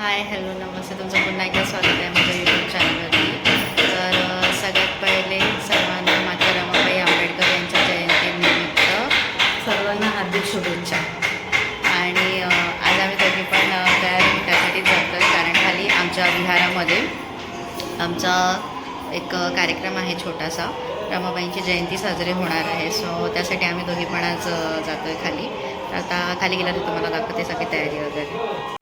Hi hello नमस्ते. तुमचं पुन्हा एकदा स्वागत आहे माझ्या यूट्यूब चॅनलवरती तर सगळ्यात पहिले सर्वांना माता रमाबाई आंबेडकर यांच्या जयंतीनिमित्त सर्वांना हार्दिक शुभेच्छा. आणि आज आम्ही तरी पण तयार त्यासाठी जातो आहे कारण खाली आमच्या विहारामध्ये आमचा एक कार्यक्रम आहे छोटासा. रमाबाईंची जयंती साजरी होणार आहे. सो त्यासाठी आम्ही दोघी पण आज जातो आहे खाली. तर आता खाली गेल्यावर तुम्हाला दाखवते सगळी तयारी वगैरे.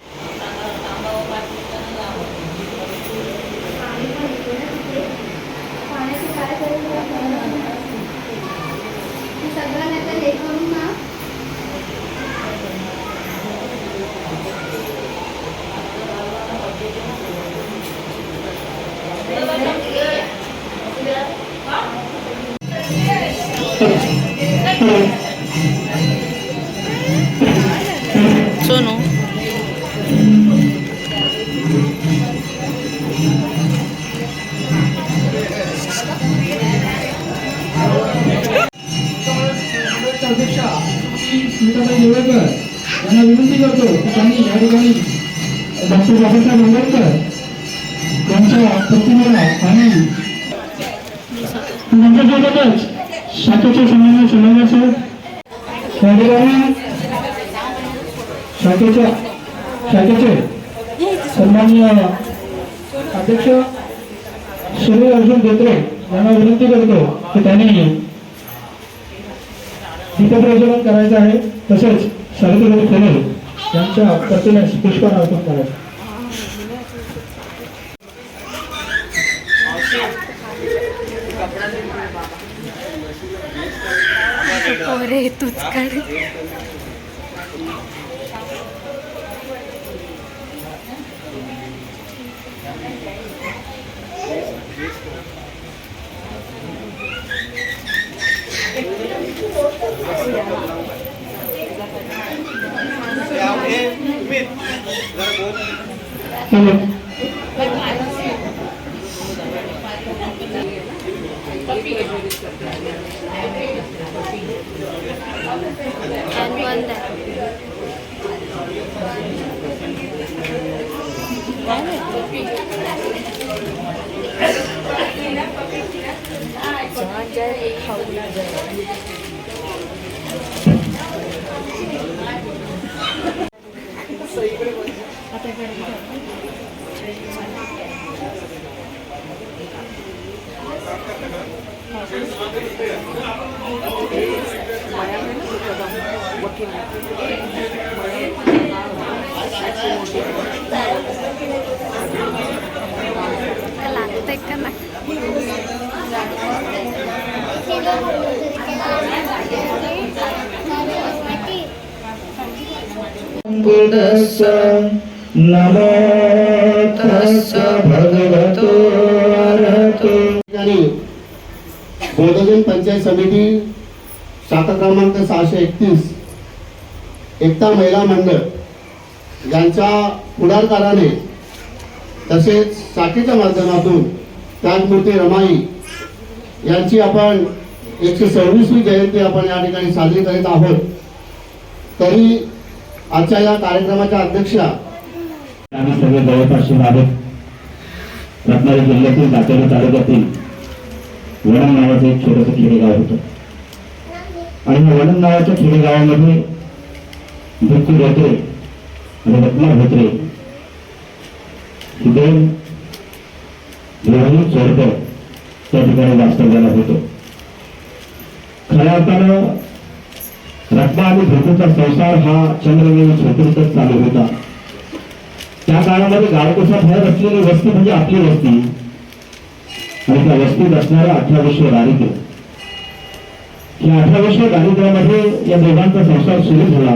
विनंती करतो. की त्यांनी या ठिकाणी डॉक्टर बाबासाहेब आंबेडकर यांच्या प्रतिमेला आणि त्यांच्यासोबतच शाखेचे समन्वय संबंध साहेब या ठिकाणी शाखेच्या शाखेचे सन्माननीय अध्यक्ष श्री अर्जुन धोत्रे यांना विनंती करतो की त्यांनी दीपप्रज्वलन करायचं आहे तसेच शरदरवी फुले यांच्या प्रतिमेस पुष्पहार करायचं तूच काढ चलो लागतंय का नाही बुद्धस्स नमो तस्स भगवतो अरहतो बोधजन पंचायत समिती शाखा क्रमांक सहाशे एकतीस एकता महिला मंडळ यांच्या पुढाकाराने तसेच शाखेच्या माध्यमातून त्यागमूर्ती रमाई यांची आपण एकशे सव्वीसवी जयंती आपण या ठिकाणी साजरी करीत आहोत. तरी आजच्या या कार्यक्रमाच्या अध्यक्षा आम्ही सगळे जवळपासचे आहोत रत्नागिरी जिल्ह्यातील दातेरी तालुक्यातील वडण नावाचं एक छोटंसं खेडेगाव होतं. आणि या वडण नावाच्या खेडेगावामध्ये भिक्खू धोत्रे आणि रत्ना धोत्रे हे दोन दोन्ही त्या ठिकाणी वास्तव्याला होतो. खऱ्या अर्थानं रत्ना आणि धोत्रेचा संसार हा चंद्रदेव छोटूतच चालू होता. त्या काळामध्ये गावकोसात भरत असलेली वस्ती म्हणजे आपली वस्ती. आणि त्या वस्तीत असणारं अठरा दारिद्र्य या अठराविश्व दारिद्र्यामध्ये या दोघांचा संसार सुरू झाला.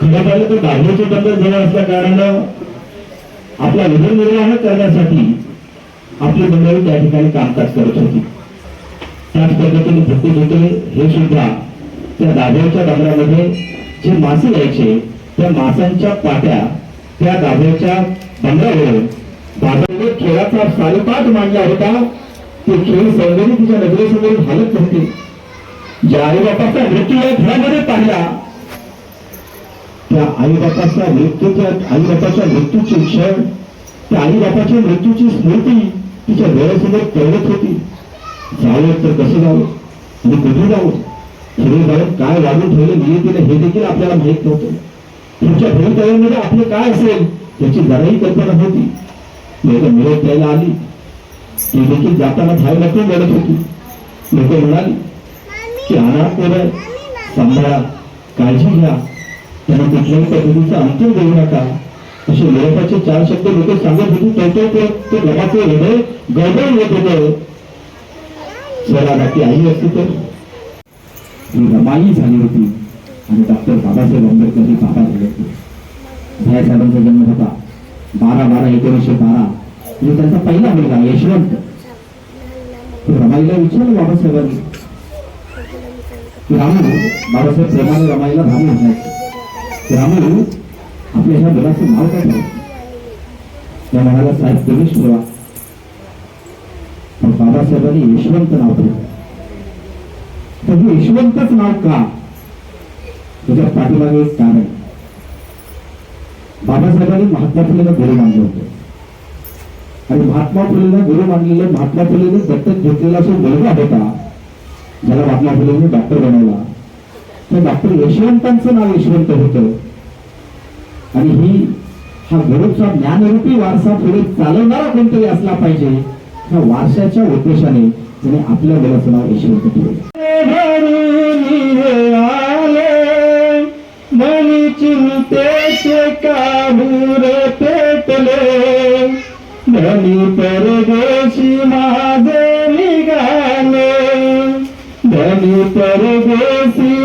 खरं पाहिलं तर गाभ्याचे बंदर जवळ असल्या कारणानं आपला उदरनिर्वाह करण्यासाठी आपली मंडळी त्या ठिकाणी कामकाज करत होती. त्याच पद्धतीने भुकूत होते हे सुद्धा त्या दाभ्याच्या बंदरामध्ये जे मासे यायचे त्या मासांच्या पाट्या त्या दाभोळच्या बंगल्यावर बाबाने खेळाचा सारीपाठ मांडला होता. ते खेळ सौंदर्य तिच्या नजरेसमोर हालत नव्हते. ज्या आईबापाचा मृत्यू या घरामध्ये पाहिला त्या आईबापाचा मृत्यू त्या आईबापाच्या मृत्यूचे क्षण त्या आईबापाच्या मृत्यूची स्मृती तिच्या डोळ्यासमोर कळत होती. जावं तर कसं जावं आणि कुठे जावं? पुढे काय वाढून ठेवलं नियतीने हे देखील आपल्याला माहीत नव्हतं. तुमच्या भवितव्यामध्ये आपलं काय असेल त्याची जराही कल्पना होती. लोक मिळत द्यायला आली. ती देखील जाताना धाय पण बोलत होती. लोक म्हणाली की अनाथ पोरं सांभाळा काळजी घ्या. त्यांना कुठल्याही पद्धतीचा अंतर देऊ नका. असे लोकांचे चार शब्द लोक सांगत होते. तो ते घराचे हृदय गडबड येत होतं. चला बाकी आई असते तर. ही रमाई झाली होती. आणि डॉक्टर बाबासाहेब आंबेडकर हे बाबा झाले साहेबांचा जन्म होता. बारा बारा एकोणीसशे बारा. म्हणजे त्यांचा पहिला मुलगा यशवंत. रमाईला विचारलं बाबासाहेबांनी. रामू बाबासाहेब प्रेमाने रमाईला राम म्हणायचे. रामू आपल्या ह्या मुलाचं नाव काय ठेवायचं त्या म्हणाला साहेब तुम्हीच ठेवा पण बाबासाहेबांनी यशवंत नाव ठेवलं तर हे यशवंतच नाव का? त्याच्या पाठीमागे एक कारण. बाबासाहेबांनी महात्मा फुलेला गुरु मानलं होतं. आणि महात्मा फुलेला गुरु मानलेलं महात्मा फुलेने दत्तक घेतलेला जो मुलगा होता ज्याला महात्मा फुलेने डॉक्टर बनवला तर डॉक्टर यशवंतांचं नाव यशवंत होतं. आणि ही हा गुरुचा ज्ञानरूपी वारसा पुढे चालवणारा कोणतरी असला पाहिजे ह्या वारशाच्या उद्देशाने त्याने आपल्या मुलाचं नाव यशवंत ठेवलं. चिंतेचे काबूर पेटले धनी परदेशी माझे निघाले धनी परदेशी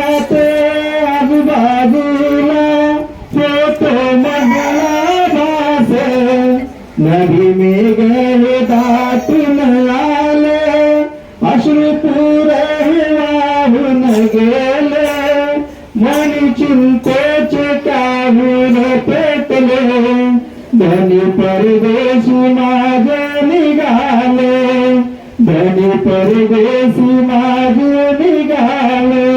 धनी परदेशी माझे निघाले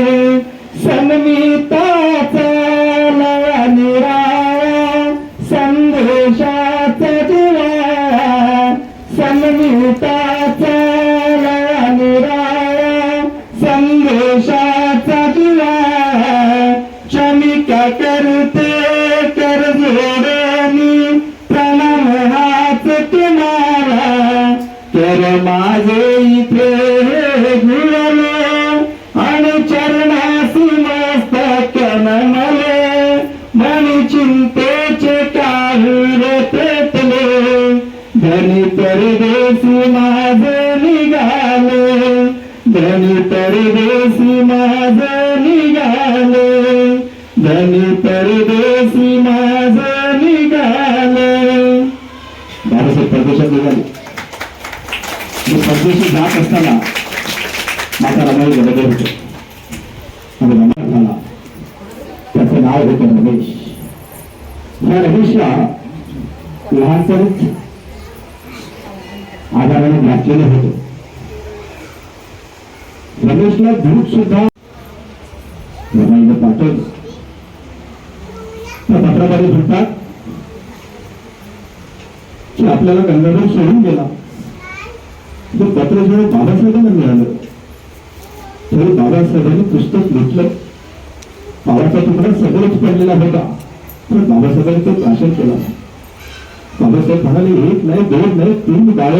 बाबासाहेब परदेशात निघाले. मी परदेशी जात असताना माझा रमाई गडबड होतो. आणि रमाई झाला. त्याचं नाव होतं रमेश. या रमेशला लहानपणीच आजाराने घातलेलं होतं. रमेशला दूध सुद्धा रमाईनं पाठवलं. त्या पत्रामध्ये म्हणतात आपल्याला गंगाधर सोडून गेला. तो पत्र जेव्हा बाबासाहेबांना मिळालं तर बाबासाहेबांनी पुस्तक घेतलं. पावाचा तुकडा सगळंच पडलेला होता पण बाबासाहेबांनी तो भाषण केला. बाबासाहेब म्हणाले एक नाही दोन नाही तीन बाळ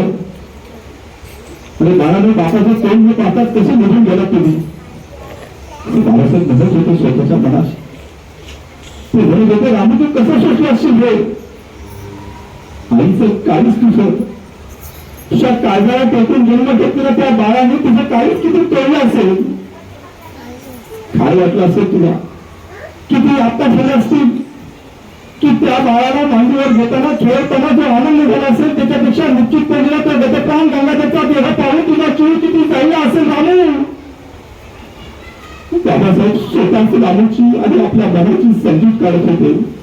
आणि बाळाने बापाचं तोंड न पाहतात कसे निघून गेला तुम्ही? बाबासाहेब म्हणत होते स्वतःच्या मनात ते म्हणत होते रामू तू कसं सोचलं असेल रे आईचं तुझं. तुझ्या काळजाला टेकून जन्म घेतलेला त्या बाळाने तुझं काळीच किती तोडलं असेल? काय वाटलं असेल तुला? किती आत्ता झाले असतील? की त्या बाळाला मांडीवर घेताना खेळताना जो आनंद झाला असेल त्याच्यापेक्षा निश्चित पडलेला तो गतप्राण गंगा त्याचा देह पाहून तुला चूळ किती जाईल असेल रामू? बाबासाहेब स्वतःची रामूची आणि आपल्या मनाची संगीत काढत होते.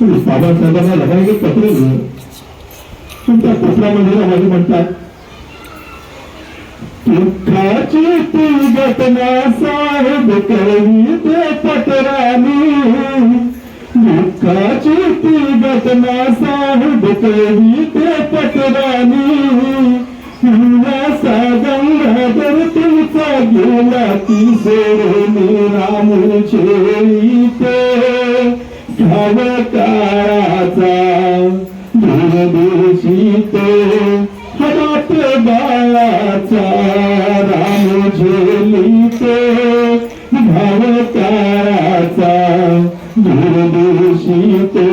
बाबासाहेबांना लगायला एक पत्र लिहिलं पण त्या पत्रामध्ये रमाजी म्हणतात दुःखाची ती घटना साहेब कळवी ते पत्राने दुःखाची ती घटना साहेब कळवी ते पत्राने गंगाधर तुमचा गेला ती सोडून रामूचे ते घाव काळाचा दूरदेशी तो हात बाळाचा राम झेली तो भावकाराचा दूरदेशी तो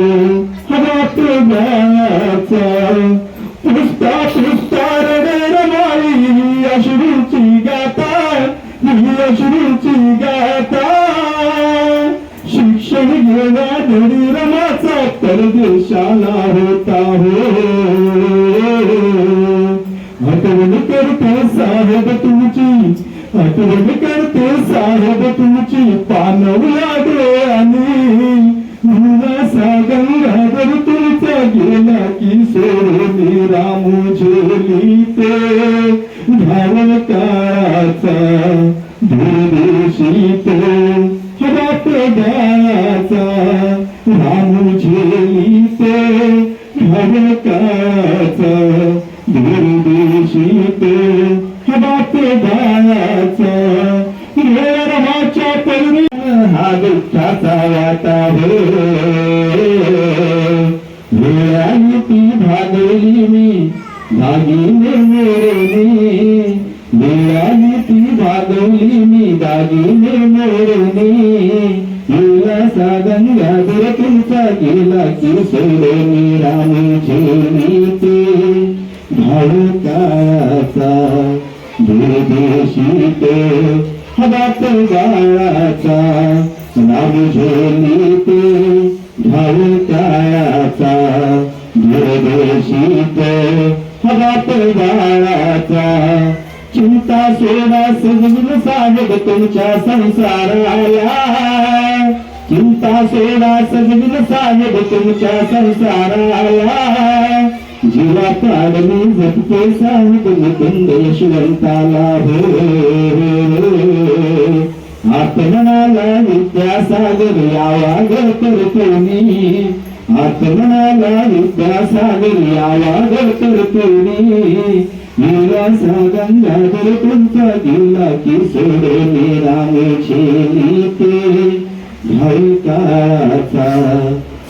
हात बाळाचा पुष्पा पुष्पा रे रमाई अश्रूची गाता ही अश्रूची गाता रमाचा परदेशाला होता हो. आठवण करते साहेब तुमची आठवण करते साहेब तुमची पानवल्या डोळ्यानी. मुला गंगाधर तुमचा गेला की सोडली रामू झोली ते धावण चिंता सोडा सजून साहेब तुमच्या संसाराला चिंता सेवा सजून साहेब तुमच्या संसाराला जीवा प्राणी जगते साहेब मुकुंद यशवंताला हो। आत्मनाला विद्यासागर यावाग करतोनी आत्मनाला विद्यासागर यावाग करतोनी विलासा गंगाधर तुमचा गेला की सोडून राम छेली ते भाईकाचा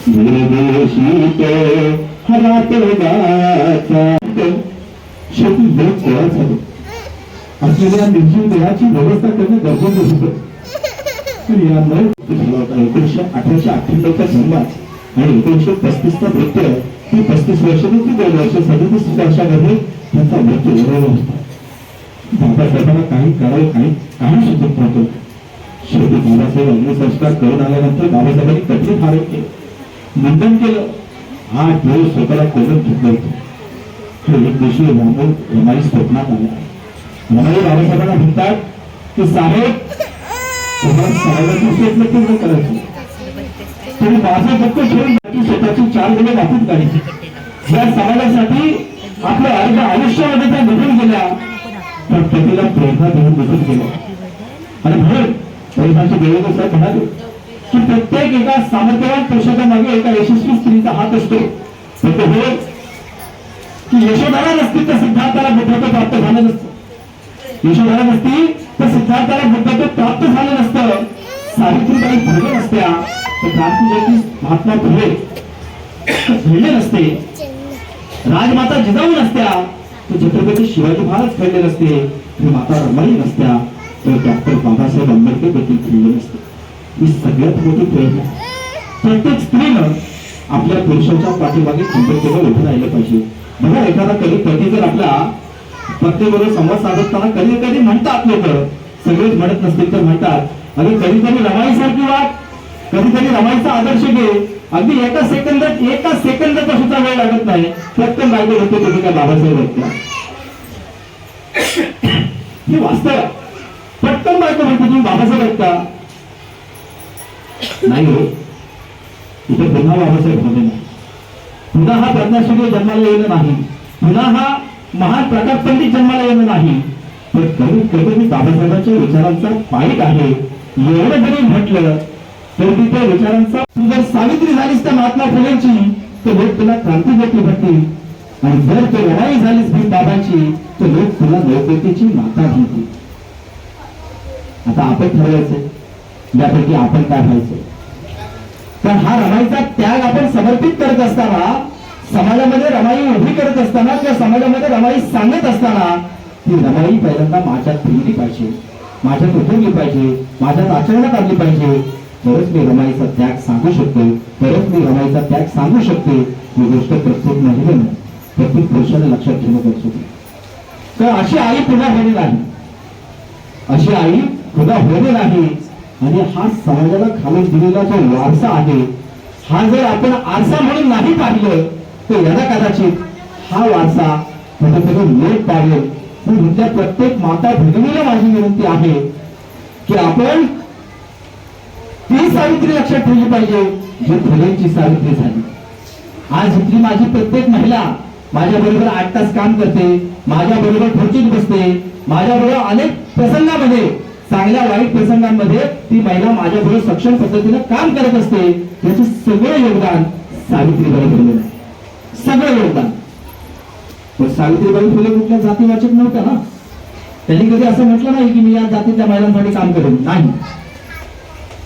दूरदेशी तो हात गाचा शेवटी लोक गोळा झाले असलेल्या निर्जीव देहाची व्यवस्था करणे गरजेचं होतं तर या नऊ एकोणीसशे अठराशे अठ्ठ्याण्णवचा जन्मात आणि एकोणीसशे पस्तीसचा मृत्यू ती पस्तीस वर्ष ते दोन वर्ष सदतीस वर्षामध्ये त्यांचा मृत्यू झालेला होता बाबासाहेबांना काही करावं काही काही सुचत नव्हतं. शेवटी बाबासाहेब अग्निसंस्कार करून आल्यानंतर बाबासाहेबांनी कठीण आरोप केलं. मंडन केलं. हा देव स्वतःला कोणत घेतलं होतं. हे एक दिवशी रामोल रमाई स्वप्नात आला. रमाई बाबासाहेबांना म्हणतात की साहेब तुम्हाला समाजाचं स्वप्न पूर्ण करायचं. तुम्ही माझं फक्त ठेवून स्वतःची चार मुलं वाटून काढायची. या समाजासाठी आपल्या अर्ध आयुष्यामध्ये त्या निघून गेल्या. तर पतीला प्रेरणा देऊन निघून गेल्या. आणि म्हणून प्रेमाचे देवक साहेब म्हणाले की प्रत्येक एका सामर्थ्यवान पुरुषाच्या मागे एका यशस्वी स्त्रीचा हात असतो. पण होय की यशोधारा नसती तर सिद्धार्थाला बुद्धत्व प्राप्त झालं नसतं. यशोधारा नसती तर सिद्धार्थाला बुद्धत्व प्राप्त झालं नसतं. सावित्रीबाई फुले नसत्या तर क्रांती महात्मा फुले. घडले नसते. राजमाता जिजाऊ नसत्या तर छत्रपती शिवाजी महाराज खेळले नसते तर माता रमाई नसत्या तर डॉक्टर बाबासाहेब आंबेडकर देखील खेळले नसते. ही सगळ्यात मोठी प्रेरणा प्रत्येक स्त्रीनं आपल्या पुरुषाच्या पाठीमागे खंबीरतेने उभं राहिलं पाहिजे. बघा एखादा कधी पती जर आपला पत्नीबरोबर संवाद साधताना कधी कधी म्हणतात लोक सगळेच म्हणत नसतील तर म्हणतात अरे कधीतरी रमाईसारखी वाट कधीतरी रमाईचा आदर्श घे अगदी एका सेकंदात एका सेकंदाचा सुद्धा वेळ लागत नाही. पटकन बायको होते तुम्ही काय बाबासाहेब ऐकता हे वास्तव पटकन बायको म्हणते तुम्ही बाबासाहेब ऐकता नाही हो. इथे पुन्हा बाबासाहेब होते नाही. पुन्हा हा प्रज्ञासूर्य जन्माला येणं नाही. पुन्हा हा महान प्रकाश पंडित जन्माला येणं नाही. तर कधी कधी मी बाबासाहेबांच्या विचारांचा पाईक आहे. एवढं जरी म्हटलं तर ती त्या विचारांचा तू जर सावित्री झालीस त्या महात्मा फुलेंची तर लोक तुला क्रांतीज्योती म्हणतील. आणि जर तू लढाई झालीस भीम बाबांची तर लोक तुला नवपेटीची माता म्हणतील. आता आपण ठरवायचं यापैकी आपण काय व्हायचं पण हा रमाईचा त्याग आपण समर्पित करत असताना समाजामध्ये रमाई उभी करत असताना किंवा समाजामध्ये रमाई सांगत असताना ती रमाई पहिल्यांदा माझ्यात फिरली पाहिजे. माझ्यात उतरली पाहिजे. माझ्यात आचरणात आणली पाहिजे. तरच मी रमाईचा त्याग सांगू शकतो तरच मी रमाईचा त्याग सांगू शकते ही गोष्ट प्रत्येक महिलेनं प्रत्येक पुरुषाने लक्षात घेणं गरजेचं तर अशी आई पुन्हा होणे नाही. अशी आई पुन्हा होणे नाही. आणि हा समाजाला खाली दिलेला जो वारसा आहे हा जर आपण आरसा म्हणून नाही पाहिलं तर यदा कदाचित हा वारसा कुठेतरी लोप पाडेल पण प्रत्येक माता भगिनीला माझी विनंती आहे की आपण ती सावित्री लक्षात ठेवली पाहिजे. जी फुलेंची सावित्री झाली. आज इथली माझी प्रत्येक महिला माझ्या बरोबर आठ तास काम करते माझ्या बरोबर खुर्चीत बसते माझ्या बरोबर अनेक प्रसंगामध्ये चांगल्या वाईट प्रसंगांमध्ये ती महिला माझ्या बरोबर सक्षम पद्धतीने काम करत असते. याचं सगळं योगदान सावित्रीबाई फुले. सगळं योगदान. पण सावित्रीबाई फुले कुठल्या जातीवाचक नव्हत्या ना? त्यांनी कधी असं म्हटलं नाही की मी या जातीच्या महिलांसाठी काम करेन. नाही.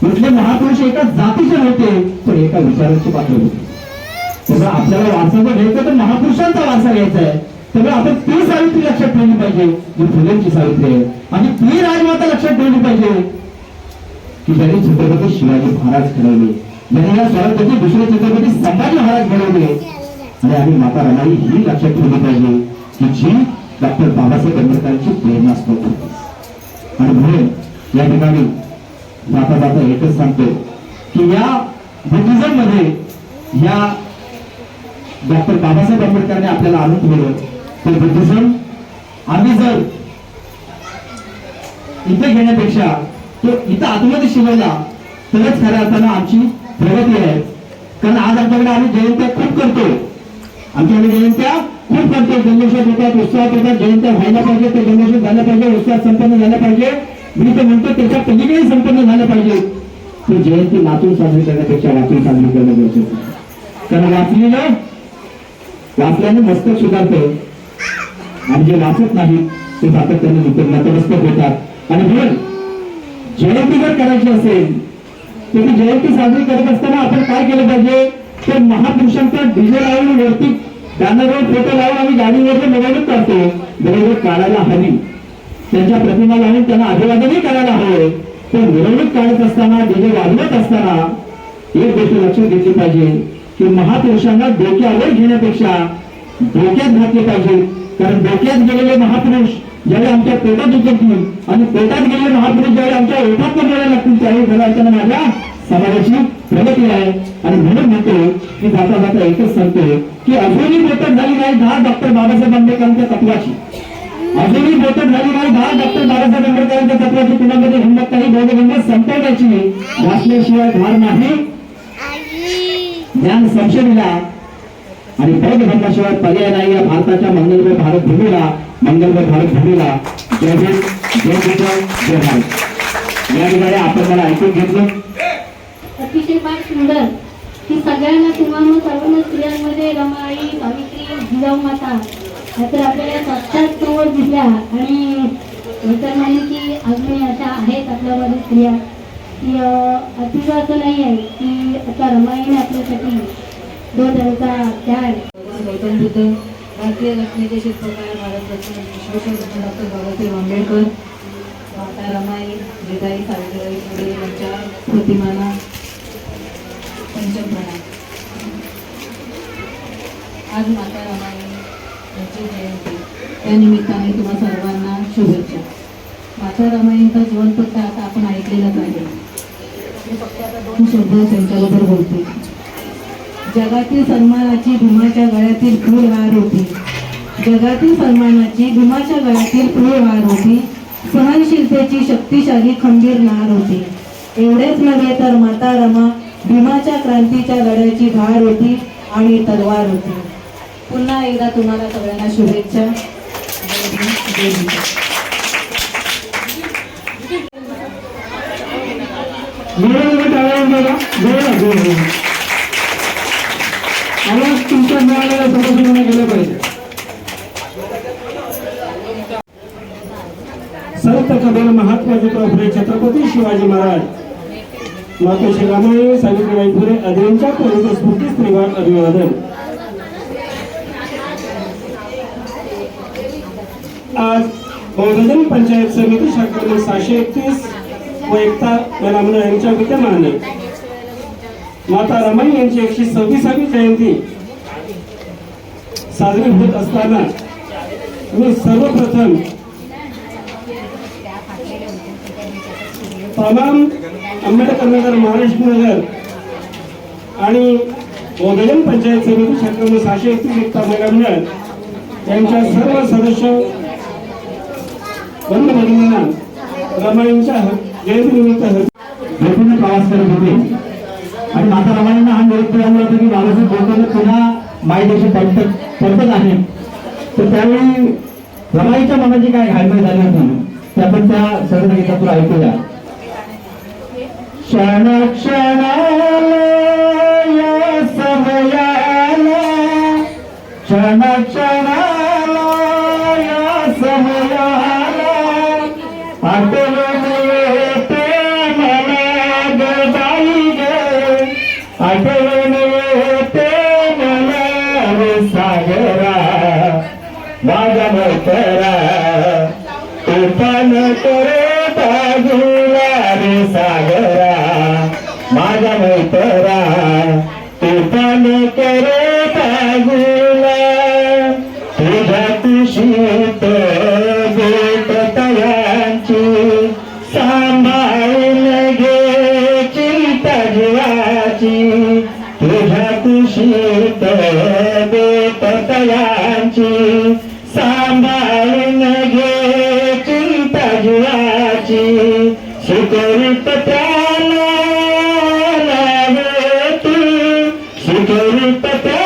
म्हटले महापुरुष एका जातीचे नव्हते पण एका विचाराचे पात्र होते. त्यामुळे आपल्याला वारसा घ्यायचा तर महापुरुषांचा वारसा घ्यायचा आहे. त्यामुळे आपण ती सावित्री लक्षात ठेवली पाहिजे जी फुलेंची सावित्री आहे. आणि ती राजमाता लक्षात ठेवली पाहिजे की ज्यांनी छत्रपती शिवाजी महाराज घडवले. ज्यांनी या स्वराज्याचे दुसरे छत्रपती संभाजी महाराज घडवले. आणि आम्ही माता रमाई ही लक्षात ठेवली पाहिजे की जी डॉक्टर बाबासाहेब आंबेडकरांची प्रेरणा स्त्रोत होती. आणि म्हणून या ठिकाणी जाता जाता एकच सांगतो की या बुद्धिझममध्ये या डॉक्टर बाबासाहेब आंबेडकरांनी आपल्याला आणून ठेवलं तर बुद्धिझम आम्ही जर इथे घेण्यापेक्षा तो इथं आतमध्ये शिकवला तरच खऱ्या अर्थानं आमची प्रगती आहे. कारण आज आमच्याकडे आम्ही जयंत्या खूप करतो आमच्याकडे जयंत्या खूप करतो जन्मोत्सव होतात उत्साहात होतात जयंत्या व्हायला पाहिजे ते जन्मोत्सव झालं पाहिजे उत्साह संपन्न झालं पाहिजे. मी तर म्हणतो त्याच्या पलीकडे संपन्न झालं पाहिजे. ती जयंती नाचून साजरी करण्यापेक्षा रात्री साजरी करणं गरजेचं आहे. कारण वाचलेलं वाचल्याने मस्तक सुधारतं. आणि जे वाचत नाहीत ते सातत्याने नूतन नतमस्तक होतात. आणि म्हणून जयंती जर करायची असेल तर ती जयंती साजरी करत असताना आपण काय केलं पाहिजे? तर महापुरुषांचा डीजे लावून वरती बॅनरवर फोटो लावून आम्ही गाडीवर मिरवणूक करतो बरोबर काढायला हवी. त्यांच्या प्रतिमा लावून त्यांना अभिवादनही करायला हवं. पण मिरवणूक काढत असताना दिवे वाजवत असताना एक गोष्ट लक्षात घेतली पाहिजे की महापुरुषांना डोक्यावर घेण्यापेक्षा डोक्यात घातले पाहिजे. कारण डोक्यात गेलेले महापुरुष ज्यावेळी आमच्या पोटात उतरतील आणि पोटात गेलेले महापुरुष ज्यावेळी आमच्या ओठात बोलायला लागतील त्यावेळी खरं अर्थानं माझ्या समाजाची प्रगती आहे. आणि म्हणून म्हणतो की जाता जाता एकच सांगतो की अजूनही बोटत झाली नाही दहा डॉक्टर बाबासाहेब आंबेडकरांच्या तत्वाची. अजूनही बोटत झाली नाही दहा डॉक्टर बाबासाहेब आंबेडकरांच्या तत्वाची कुणामध्ये हिंमत नाही बौद्ध संपवण्याची वाचल्याशिवाय धार नाही. ज्ञान संशयला आणि बौद्ध धर्माशिवाय पर्याय नाही या भारताच्या मंगलमय भारत भूमीला मंगलमय भारत भूमीला जय हिंद जय विजय जय भारत. या ठिकाणी आपण मला ऐकून घेतलं. अतिशय फार सुंदर. की सगळ्यांना तुम्हाला सर्व स्त्रियांमध्ये रमाई सावित्री जिजाऊ माता. या आपल्याला साक्षात समोर दिसल्या आणि नंतर तर की अजूनही अशा आहेत आपल्यामध्ये स्त्रिया की अतिशय असं नाही आहे की आता रमाईने आपल्यासाठी जो त्यांचा त्याग गौतम बुद्ध भारतीय घटनेचे शिल्पकार भारतरत्न विश्वेश्वर डॉक्टर बाबासाहेब आंबेडकर माता रमाई जिताई सावित्रीबाई फुले यांच्या प्रतिमाना पंचमप्रणाम आज माता रमाई यांची जयंती. त्या निमित्ताने तुम्हा सर्वांना शुभेच्छा. माता रमाईंचा जीवनपत्र आता आपण ऐकलेलाच आहे. मी फक्त आता दोन शब्द त्यांच्याबरोबर बोलते. जगातील सन्मानाची भीमाच्या गळ्यातील फूल हार होती. जगातील सन्मानाची भीमाच्या गळ्यातील फूल हार होती. सहनशीलतेची शक्तिशाली खंबीर नार होती. एवढेच नव्हे तर माता रमा भीमाच्या क्रांतीच्या लढ्याची धार होती आणि तलवार होती. पुन्हा एकदा तुम्हाला सगळ्यांना शुभेच्छा. आवाज तुमच्या मिळालेल्या गेलं पाहिजे. संत कबीर महात्मा ज्योतिबा फुले छत्रपती शिवाजी महाराज. मातोश्री रामाई सावित्रीबाई फुले आदींच्या पूर्वीच्या स्मृती स्त्रीवाद अभिवादन. आज बहुजन पंचायत समिती शाखेने सहाशे एकतीस व एकता मेलामना यांच्या विद्यमाने माता रमाई यांची एकशे सव्वीसावी जयंती साजरी होत असताना मी सर्वप्रथम तमाम आंबेडकर नगर महाराष्ट्र नगर आणि बहुजन पंचायत समिती शाखेमध्ये सहाशे एकतीस एकता महिला मंडळ यांच्या सर्व सदस्य बंद भगिनींना रमाईंच्या जयंतीनिमित्त प्रवास करत होते आणि माता रमाईंना हा निरोप मिळाला होता की बाबासाहेब बोलताना पुन्हा मायदेशी परतत परतत आहे तर त्यावेळी रमाईच्या मनाची काय घालमेल झाली होती ते आपण त्या सर्व गीतातून ऐकूया क्षण क्षणाला क्षण क्षणाला या समयाला Se quer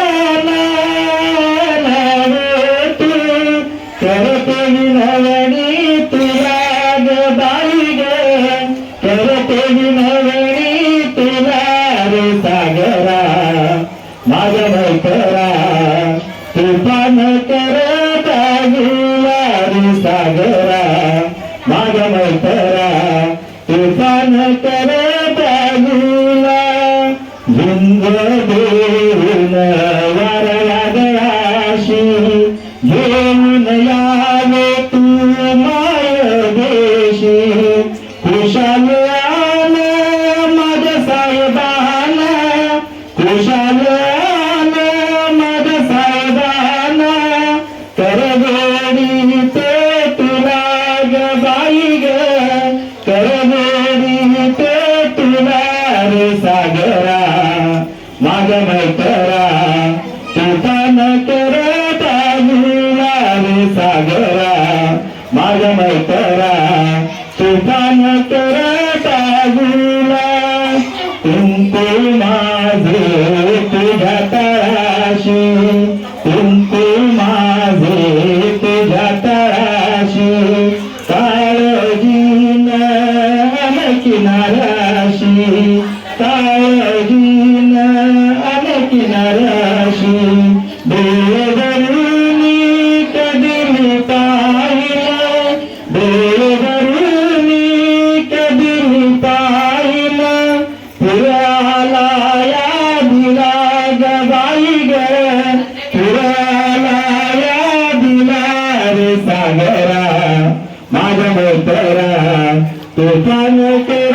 Tocando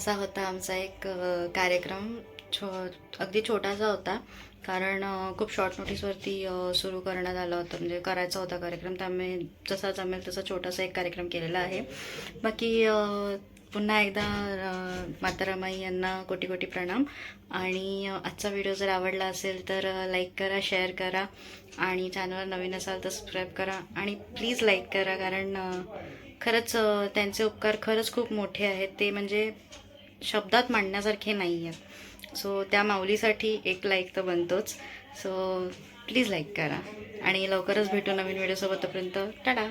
असा होता आमचा एक कार्यक्रम. छो अगदी छोटासा होता. कारण खूप शॉर्ट नोटीसवरती सुरू करण्यात आलं होतं. म्हणजे करायचा होता कार्यक्रम. त्यामुळे जसा जमेल तसा छोटासा एक कार्यक्रम केलेला आहे. बाकी पुन्हा एकदा अ, यांना कोटी कोटी प्रणाम. आणि आजचा व्हिडिओ जर आवडला असेल तर लाईक करा शेअर करा. आणि चॅनलवर नवीन असाल तर सबस्क्राईब करा. आणि प्लीज लाईक करा. कारण खरंच त्यांचे उपकार खरंच खूप मोठे आहेत. ते म्हणजे शब्दात मांडण्यासारखे नाही आहेत सो त्या माऊलीसाठी एक लाईक तर बनतोच. सो प्लीज लाईक करा. आणि लवकरच भेटू नवीन व्हिडिओसोबत तोपर्यंत टाटा!